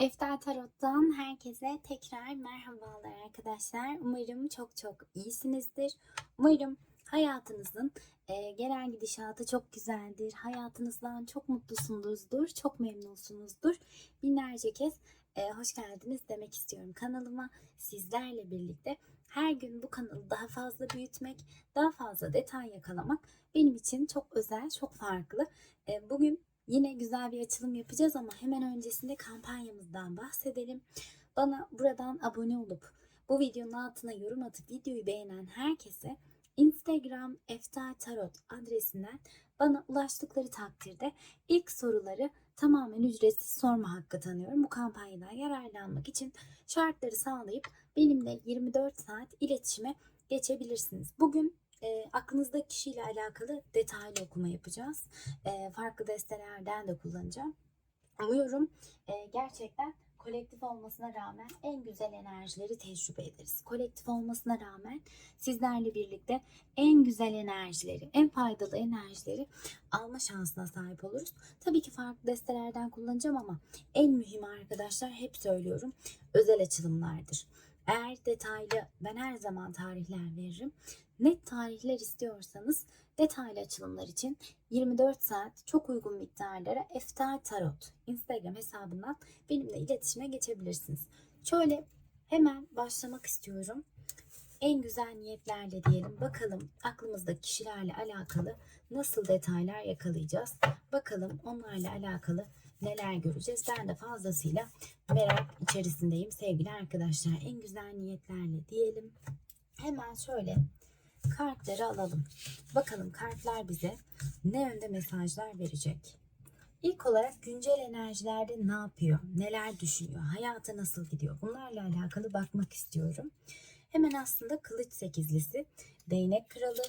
Eftel Tarot'tan herkese tekrar merhabalar arkadaşlar. Umarım çok çok iyisinizdir. Umarım hayatınızın e, genel gidişatı çok güzeldir. Hayatınızdan çok mutlusunuzdur, çok memnunsunuzdur. Binlerce kez e, hoş geldiniz demek istiyorum kanalıma. Sizlerle birlikte her gün bu kanalı daha fazla büyütmek, daha fazla detay yakalamak benim için çok özel, çok farklı. E, bugün Yine güzel bir açılım yapacağız ama hemen öncesinde kampanyamızdan bahsedelim. Bana buradan abone olup bu videonun altına yorum atıp videoyu beğenen herkese Instagram Eftal Tarot adresinden bana ulaştıkları takdirde ilk soruları tamamen ücretsiz sorma hakkı tanıyorum. Bu kampanyadan yararlanmak için şartları sağlayıp benimle 24 saat iletişime geçebilirsiniz. Bugün e, aklınızdaki kişiyle alakalı detaylı okuma yapacağız. E, farklı destelerden de kullanacağım. Umuyorum e, gerçekten kolektif olmasına rağmen en güzel enerjileri tecrübe ederiz. Kolektif olmasına rağmen sizlerle birlikte en güzel enerjileri, en faydalı enerjileri alma şansına sahip oluruz. Tabii ki farklı destelerden kullanacağım ama en mühimi arkadaşlar hep söylüyorum özel açılımlardır. Eğer detaylı ben her zaman tarihler veririm. Net tarihler istiyorsanız detaylı açılımlar için 24 saat çok uygun miktarlara Eftal Tarot Instagram hesabından benimle iletişime geçebilirsiniz. Şöyle hemen başlamak istiyorum. En güzel niyetlerle diyelim. Bakalım aklımızdaki kişilerle alakalı nasıl detaylar yakalayacağız. Bakalım onlarla alakalı neler göreceğiz. Ben de fazlasıyla merak içerisindeyim sevgili arkadaşlar. En güzel niyetlerle diyelim. Hemen şöyle kartları alalım. Bakalım kartlar bize ne yönde mesajlar verecek. İlk olarak güncel enerjilerde ne yapıyor? Neler düşünüyor? Hayatı nasıl gidiyor? Bunlarla alakalı bakmak istiyorum. Hemen aslında kılıç sekizlisi, değnek kralı,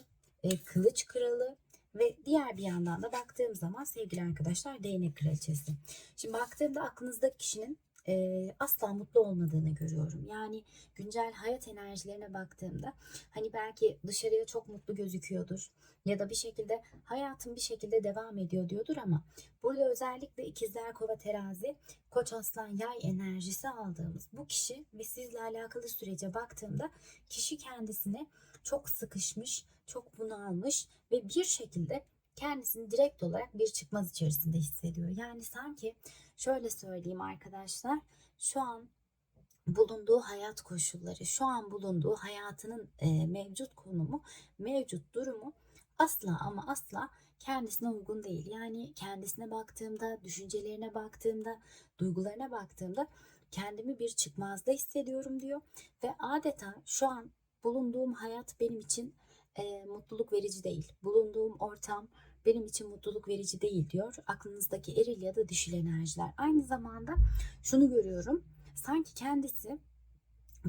e, kılıç kralı ve diğer bir yandan da baktığım zaman sevgili arkadaşlar değnek kraliçesi. Şimdi baktığımda aklınızdaki kişinin e, asla mutlu olmadığını görüyorum. Yani güncel hayat enerjilerine baktığımda hani belki dışarıya çok mutlu gözüküyordur ya da bir şekilde hayatın bir şekilde devam ediyor diyordur ama burada özellikle ikizler kova terazi koç aslan yay enerjisi aldığımız bu kişi ve sizle alakalı sürece baktığımda kişi kendisine çok sıkışmış, çok bunalmış ve bir şekilde kendisini direkt olarak bir çıkmaz içerisinde hissediyor. Yani sanki şöyle söyleyeyim arkadaşlar şu an bulunduğu hayat koşulları, şu an bulunduğu hayatının e, mevcut konumu, mevcut durumu asla ama asla kendisine uygun değil. Yani kendisine baktığımda, düşüncelerine baktığımda, duygularına baktığımda kendimi bir çıkmazda hissediyorum diyor ve adeta şu an bulunduğum hayat benim için e, mutluluk verici değil. Bulunduğum ortam benim için mutluluk verici değil diyor. Aklınızdaki eril ya da dişil enerjiler. Aynı zamanda şunu görüyorum. Sanki kendisi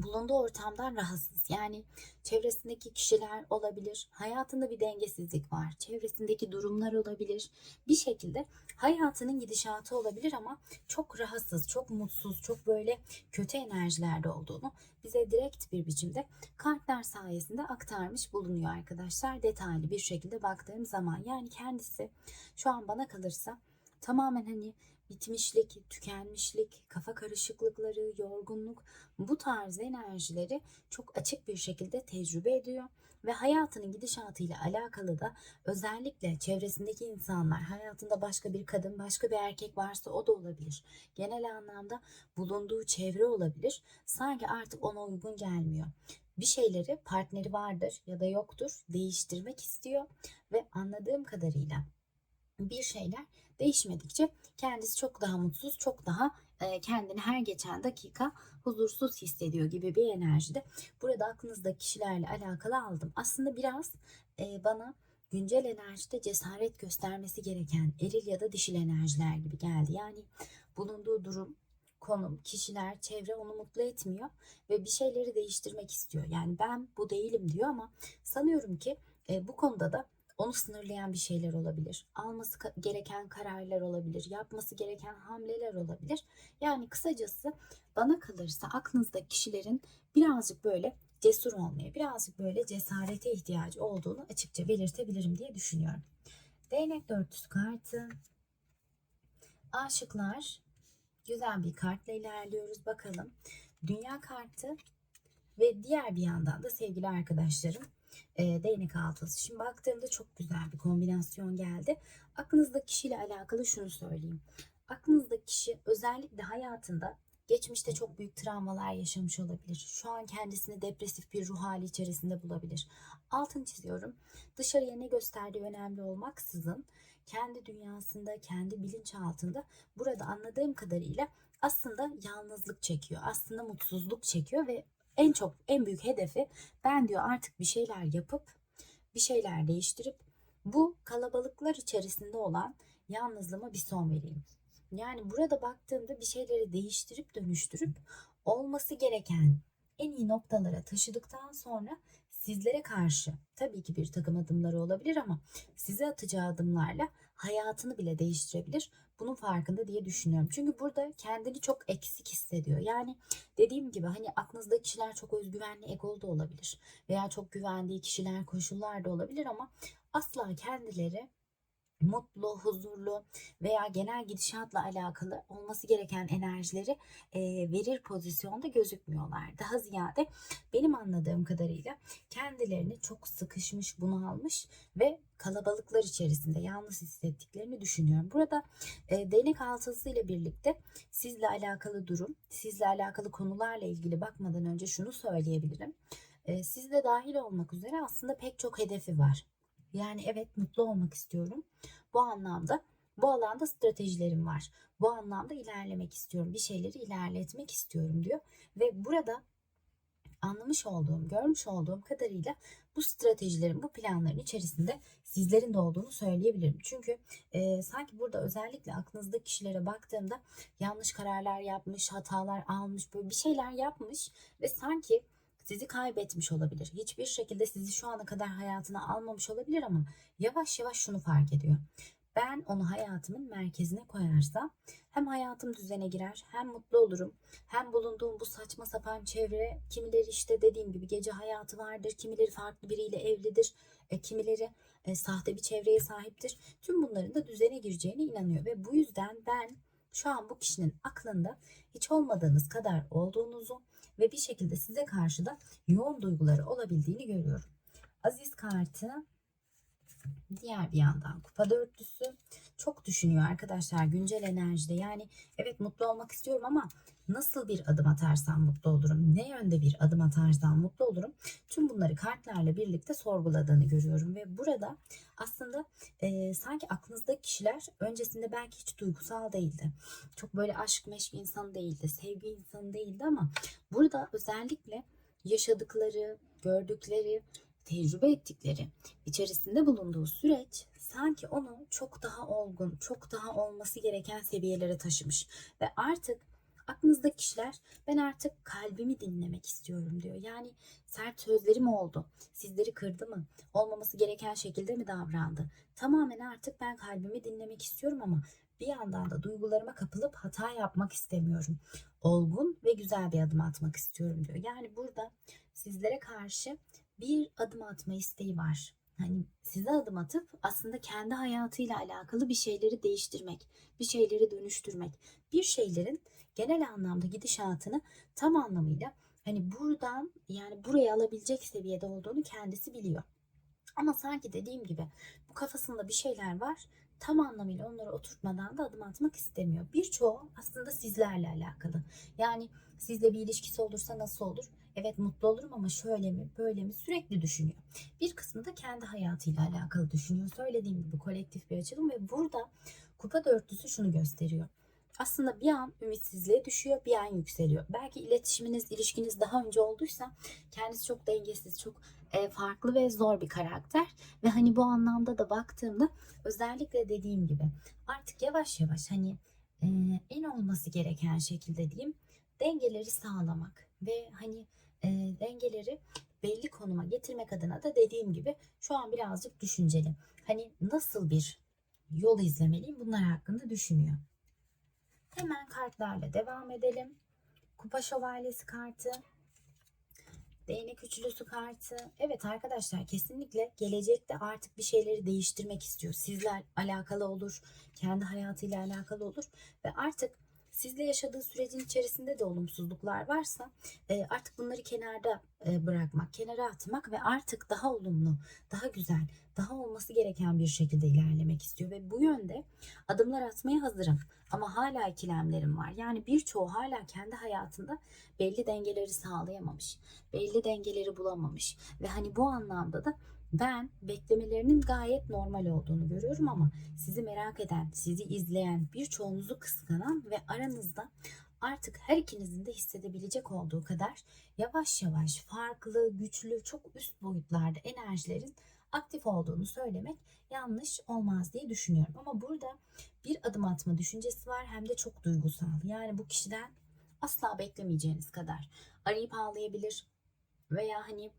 bulunduğu ortamdan rahatsız. Yani çevresindeki kişiler olabilir. Hayatında bir dengesizlik var. Çevresindeki durumlar olabilir. Bir şekilde hayatının gidişatı olabilir ama çok rahatsız, çok mutsuz, çok böyle kötü enerjilerde olduğunu bize direkt bir biçimde kartlar sayesinde aktarmış bulunuyor arkadaşlar. Detaylı bir şekilde baktığım zaman yani kendisi şu an bana kalırsa tamamen hani bitmişlik, tükenmişlik, kafa karışıklıkları, yorgunluk bu tarz enerjileri çok açık bir şekilde tecrübe ediyor ve hayatının gidişatıyla alakalı da özellikle çevresindeki insanlar, hayatında başka bir kadın, başka bir erkek varsa o da olabilir. Genel anlamda bulunduğu çevre olabilir. Sanki artık ona uygun gelmiyor bir şeyleri partneri vardır ya da yoktur değiştirmek istiyor ve anladığım kadarıyla bir şeyler değişmedikçe kendisi çok daha mutsuz, çok daha e, kendini her geçen dakika huzursuz hissediyor gibi bir enerjide. Burada aklınızdaki kişilerle alakalı aldım. Aslında biraz e, bana güncel enerjide cesaret göstermesi gereken eril ya da dişil enerjiler gibi geldi. Yani bulunduğu durum, konum, kişiler, çevre onu mutlu etmiyor ve bir şeyleri değiştirmek istiyor. Yani ben bu değilim diyor ama sanıyorum ki e, bu konuda da onu sınırlayan bir şeyler olabilir. Alması gereken kararlar olabilir. Yapması gereken hamleler olabilir. Yani kısacası bana kalırsa aklınızdaki kişilerin birazcık böyle cesur olmaya, birazcık böyle cesarete ihtiyacı olduğunu açıkça belirtebilirim diye düşünüyorum. Değnek dörtlüsü kartı. Aşıklar güzel bir kartla ilerliyoruz. Bakalım. Dünya kartı ve diğer bir yandan da sevgili arkadaşlarım e, değnek altısı. Şimdi baktığımda çok güzel bir kombinasyon geldi. Aklınızdaki kişiyle alakalı şunu söyleyeyim. Aklınızdaki kişi özellikle hayatında geçmişte çok büyük travmalar yaşamış olabilir. Şu an kendisini depresif bir ruh hali içerisinde bulabilir. Altın çiziyorum. Dışarıya ne gösterdiği önemli olmaksızın kendi dünyasında, kendi bilinçaltında burada anladığım kadarıyla aslında yalnızlık çekiyor. Aslında mutsuzluk çekiyor ve en çok en büyük hedefi ben diyor artık bir şeyler yapıp bir şeyler değiştirip bu kalabalıklar içerisinde olan yalnızlığıma bir son vereyim. Yani burada baktığımda bir şeyleri değiştirip dönüştürüp olması gereken en iyi noktalara taşıdıktan sonra sizlere karşı tabii ki bir takım adımları olabilir ama size atacağı adımlarla hayatını bile değiştirebilir. Bunun farkında diye düşünüyorum. Çünkü burada kendini çok eksik hissediyor. Yani dediğim gibi hani aklınızdaki kişiler çok özgüvenli, egolu da olabilir. Veya çok güvendiği kişiler, koşullar da olabilir ama asla kendileri mutlu, huzurlu veya genel gidişatla alakalı olması gereken enerjileri e, verir pozisyonda gözükmüyorlar. Daha ziyade benim anladığım kadarıyla kendilerini çok sıkışmış, bunalmış ve kalabalıklar içerisinde yalnız hissettiklerini düşünüyorum. Burada e, değnek altısı ile birlikte sizle alakalı durum, sizle alakalı konularla ilgili bakmadan önce şunu söyleyebilirim. E, sizde dahil olmak üzere aslında pek çok hedefi var. Yani evet mutlu olmak istiyorum. Bu anlamda bu alanda stratejilerim var. Bu anlamda ilerlemek istiyorum. Bir şeyleri ilerletmek istiyorum diyor. Ve burada anlamış olduğum, görmüş olduğum kadarıyla bu stratejilerin, bu planların içerisinde sizlerin de olduğunu söyleyebilirim. Çünkü e, sanki burada özellikle aklınızdaki kişilere baktığımda yanlış kararlar yapmış, hatalar almış, böyle bir şeyler yapmış ve sanki sizi kaybetmiş olabilir. Hiçbir şekilde sizi şu ana kadar hayatına almamış olabilir ama yavaş yavaş şunu fark ediyor. Ben onu hayatımın merkezine koyarsam hem hayatım düzene girer hem mutlu olurum hem bulunduğum bu saçma sapan çevre kimileri işte dediğim gibi gece hayatı vardır kimileri farklı biriyle evlidir e, kimileri e, sahte bir çevreye sahiptir tüm bunların da düzene gireceğine inanıyor ve bu yüzden ben şu an bu kişinin aklında hiç olmadığınız kadar olduğunuzu ve bir şekilde size karşı da yoğun duyguları olabildiğini görüyorum. Aziz kartı diğer bir yandan kupa dörtlüsü çok düşünüyor arkadaşlar güncel enerjide. Yani evet mutlu olmak istiyorum ama nasıl bir adım atarsam mutlu olurum? Ne yönde bir adım atarsam mutlu olurum? Tüm bunları kartlarla birlikte sorguladığını görüyorum ve burada aslında e, sanki aklınızdaki kişiler öncesinde belki hiç duygusal değildi. Çok böyle aşk meşk insan değildi, sevgi insanı değildi ama burada özellikle yaşadıkları, gördükleri, tecrübe ettikleri, içerisinde bulunduğu süreç sanki onu çok daha olgun, çok daha olması gereken seviyelere taşımış ve artık aklınızdaki kişiler ben artık kalbimi dinlemek istiyorum diyor. Yani sert sözlerim oldu. Sizleri kırdı mı? Olmaması gereken şekilde mi davrandı? Tamamen artık ben kalbimi dinlemek istiyorum ama bir yandan da duygularıma kapılıp hata yapmak istemiyorum. Olgun ve güzel bir adım atmak istiyorum diyor. Yani burada sizlere karşı bir adım atma isteği var. Hani size adım atıp aslında kendi hayatıyla alakalı bir şeyleri değiştirmek, bir şeyleri dönüştürmek, bir şeylerin genel anlamda gidişatını tam anlamıyla hani buradan yani buraya alabilecek seviyede olduğunu kendisi biliyor. Ama sanki dediğim gibi bu kafasında bir şeyler var. Tam anlamıyla onları oturtmadan da adım atmak istemiyor. Birçoğu aslında sizlerle alakalı. Yani sizle bir ilişkisi olursa nasıl olur? Evet mutlu olurum ama şöyle mi böyle mi sürekli düşünüyor. Bir kısmı da kendi hayatıyla alakalı düşünüyor. Söylediğim gibi kolektif bir açılım ve burada kupa dörtlüsü şunu gösteriyor. Aslında bir an ümitsizliğe düşüyor, bir an yükseliyor. Belki iletişiminiz, ilişkiniz daha önce olduysa kendisi çok dengesiz, çok e, farklı ve zor bir karakter. Ve hani bu anlamda da baktığımda özellikle dediğim gibi artık yavaş yavaş hani e, en olması gereken şekilde diyeyim dengeleri sağlamak ve hani e, dengeleri belli konuma getirmek adına da dediğim gibi şu an birazcık düşünceli. Hani nasıl bir yol izlemeliyim bunlar hakkında düşünüyor. Hemen kartlarla devam edelim. Kupa şövalyesi kartı. Değnek üçlüsü kartı. Evet arkadaşlar kesinlikle gelecekte artık bir şeyleri değiştirmek istiyor. Sizler alakalı olur, kendi hayatıyla alakalı olur ve artık sizle yaşadığı sürecin içerisinde de olumsuzluklar varsa e, artık bunları kenarda e, bırakmak, kenara atmak ve artık daha olumlu, daha güzel, daha olması gereken bir şekilde ilerlemek istiyor ve bu yönde adımlar atmaya hazırım. Ama hala ikilemlerim var. Yani birçoğu hala kendi hayatında belli dengeleri sağlayamamış, belli dengeleri bulamamış ve hani bu anlamda da ben beklemelerinin gayet normal olduğunu görüyorum ama sizi merak eden, sizi izleyen, birçoğunuzu kıskanan ve aranızda artık her ikinizin de hissedebilecek olduğu kadar yavaş yavaş farklı, güçlü, çok üst boyutlarda enerjilerin aktif olduğunu söylemek yanlış olmaz diye düşünüyorum. Ama burada bir adım atma düşüncesi var hem de çok duygusal. Yani bu kişiden asla beklemeyeceğiniz kadar arayıp ağlayabilir veya hani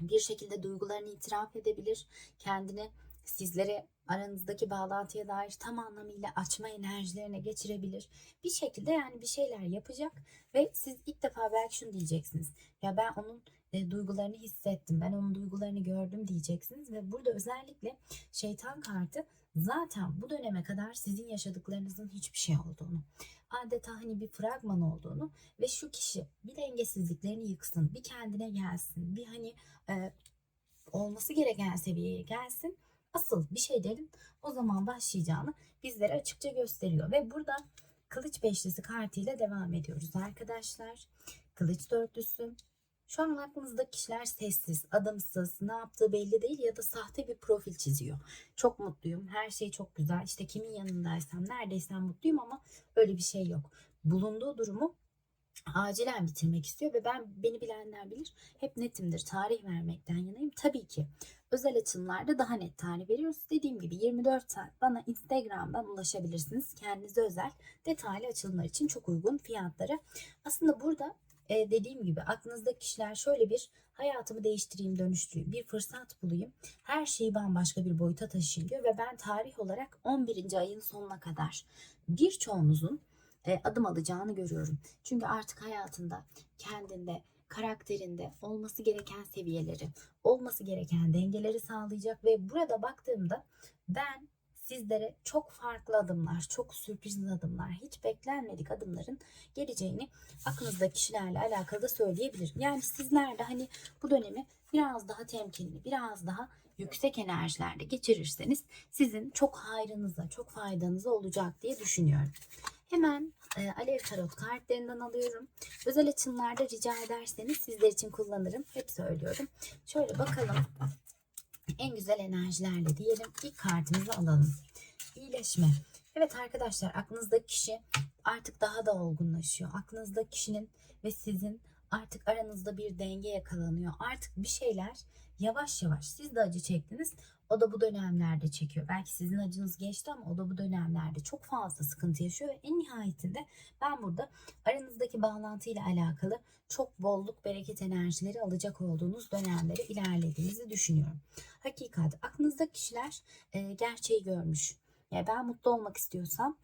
bir şekilde duygularını itiraf edebilir. Kendini sizlere aranızdaki bağlantıya dair tam anlamıyla açma enerjilerine geçirebilir. Bir şekilde yani bir şeyler yapacak ve siz ilk defa belki şunu diyeceksiniz. Ya ben onun e, duygularını hissettim. Ben onun duygularını gördüm diyeceksiniz ve burada özellikle şeytan kartı zaten bu döneme kadar sizin yaşadıklarınızın hiçbir şey olduğunu, adeta hani bir fragman olduğunu ve şu kişi bir dengesizliklerini yıksın, bir kendine gelsin, bir hani e, olması gereken seviyeye gelsin. Asıl bir şeylerin o zaman başlayacağını bizlere açıkça gösteriyor ve burada kılıç beşlisi kartıyla devam ediyoruz arkadaşlar. Kılıç dörtlüsü, şu an aklınızda kişiler sessiz, adımsız, ne yaptığı belli değil ya da sahte bir profil çiziyor. Çok mutluyum, her şey çok güzel. İşte kimin yanındaysam, neredeysem mutluyum ama öyle bir şey yok. Bulunduğu durumu acilen bitirmek istiyor ve ben beni bilenler bilir hep netimdir tarih vermekten yanayım tabii ki özel açımlarda daha net tarih veriyoruz dediğim gibi 24 saat bana instagramdan ulaşabilirsiniz kendinize özel detaylı açılımlar için çok uygun fiyatları aslında burada e, dediğim gibi aklınızdaki kişiler şöyle bir hayatımı değiştireyim, dönüştüreyim, bir fırsat bulayım, her şeyi bambaşka bir boyuta taşıyayım diyor ve ben tarih olarak 11. ayın sonuna kadar birçoğunuzun e, adım alacağını görüyorum. Çünkü artık hayatında, kendinde, karakterinde olması gereken seviyeleri, olması gereken dengeleri sağlayacak ve burada baktığımda ben sizlere çok farklı adımlar, çok sürpriz adımlar, hiç beklenmedik adımların geleceğini aklınızdaki kişilerle alakalı da söyleyebilirim. Yani sizler de hani bu dönemi biraz daha temkinli, biraz daha yüksek enerjilerde geçirirseniz sizin çok hayrınıza, çok faydanıza olacak diye düşünüyorum. Hemen e, Alev Tarot kartlarından alıyorum. Özel açımlarda rica ederseniz sizler için kullanırım. Hep söylüyorum. Şöyle bakalım. En güzel enerjilerle diyelim. İlk kartımızı alalım. İyileşme. Evet arkadaşlar aklınızdaki kişi artık daha da olgunlaşıyor. Aklınızdaki kişinin ve sizin artık aranızda bir denge yakalanıyor. Artık bir şeyler yavaş yavaş siz de acı çektiniz. O da bu dönemlerde çekiyor. Belki sizin acınız geçti ama o da bu dönemlerde çok fazla sıkıntı yaşıyor ve en nihayetinde ben burada aranızdaki bağlantıyla alakalı çok bolluk, bereket enerjileri alacak olduğunuz dönemlere ilerlediğinizi düşünüyorum. Hakikat aklınızdaki kişiler e, gerçeği görmüş. Yani ben mutlu olmak istiyorsam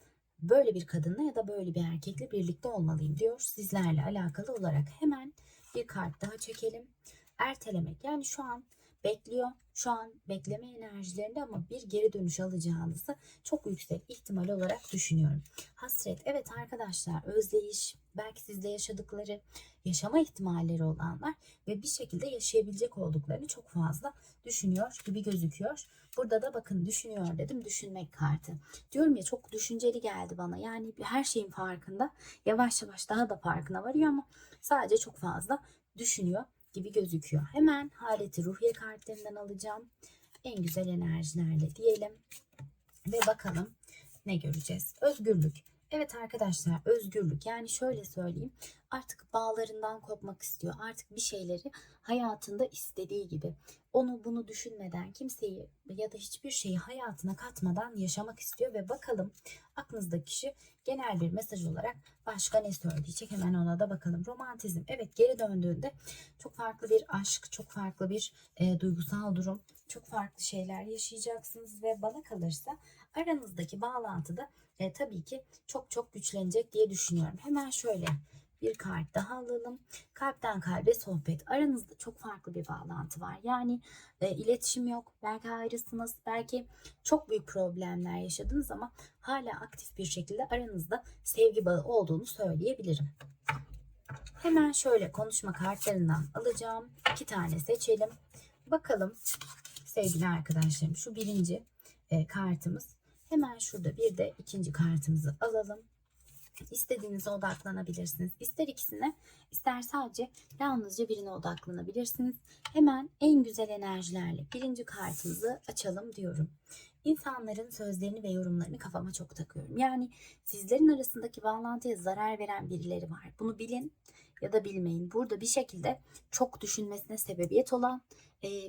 böyle bir kadınla ya da böyle bir erkekle birlikte olmalıyım diyor. Sizlerle alakalı olarak hemen bir kart daha çekelim. Ertelemek yani şu an bekliyor. Şu an bekleme enerjilerinde ama bir geri dönüş alacağınızı çok yüksek ihtimal olarak düşünüyorum. Hasret evet arkadaşlar özleyiş belki sizde yaşadıkları yaşama ihtimalleri olanlar ve bir şekilde yaşayabilecek olduklarını çok fazla düşünüyor gibi gözüküyor. Burada da bakın düşünüyor dedim düşünmek kartı. Diyorum ya çok düşünceli geldi bana. Yani her şeyin farkında. Yavaş yavaş daha da farkına varıyor ama sadece çok fazla düşünüyor gibi gözüküyor. Hemen haleti ruhiye kartlarından alacağım. En güzel enerjilerle diyelim. Ve bakalım ne göreceğiz. Özgürlük. Evet arkadaşlar özgürlük. Yani şöyle söyleyeyim artık bağlarından kopmak istiyor. Artık bir şeyleri hayatında istediği gibi. Onu bunu düşünmeden kimseyi ya da hiçbir şeyi hayatına katmadan yaşamak istiyor ve bakalım aklınızdaki kişi genel bir mesaj olarak başka ne söyleyecek? Hemen ona da bakalım. Romantizm. Evet geri döndüğünde çok farklı bir aşk çok farklı bir e, duygusal durum çok farklı şeyler yaşayacaksınız ve bana kalırsa aranızdaki bağlantıda e, tabii ki çok çok güçlenecek diye düşünüyorum. Hemen şöyle bir kart daha alalım. Kalpten kalbe sohbet. Aranızda çok farklı bir bağlantı var. Yani e, iletişim yok. Belki ayrısınız. Belki çok büyük problemler yaşadınız ama hala aktif bir şekilde aranızda sevgi bağı olduğunu söyleyebilirim. Hemen şöyle konuşma kartlarından alacağım. İki tane seçelim. Bakalım sevgili arkadaşlarım şu birinci e, kartımız. Hemen şurada bir de ikinci kartımızı alalım. İstediğinize odaklanabilirsiniz. İster ikisine ister sadece yalnızca birine odaklanabilirsiniz. Hemen en güzel enerjilerle birinci kartımızı açalım diyorum. İnsanların sözlerini ve yorumlarını kafama çok takıyorum. Yani sizlerin arasındaki bağlantıya zarar veren birileri var. Bunu bilin ya da bilmeyin. Burada bir şekilde çok düşünmesine sebebiyet olan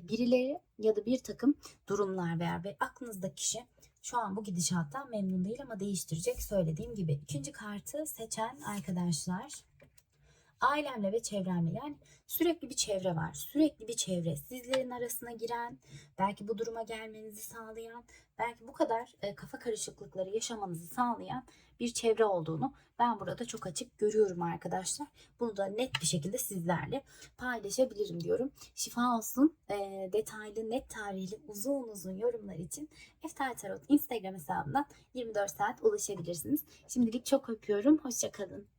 birileri ya da bir takım durumlar veya ve aklınızdaki kişi şu an bu gidişattan memnun değil ama değiştirecek söylediğim gibi. İkinci kartı seçen arkadaşlar ailemle ve çevremle yani sürekli bir çevre var. Sürekli bir çevre sizlerin arasına giren, belki bu duruma gelmenizi sağlayan, belki bu kadar e, kafa karışıklıkları yaşamanızı sağlayan bir çevre olduğunu ben burada çok açık görüyorum arkadaşlar. Bunu da net bir şekilde sizlerle paylaşabilirim diyorum. Şifa olsun e, detaylı, net tarihli, uzun uzun yorumlar için Eftal Tarot Instagram hesabından 24 saat ulaşabilirsiniz. Şimdilik çok öpüyorum. Hoşçakalın.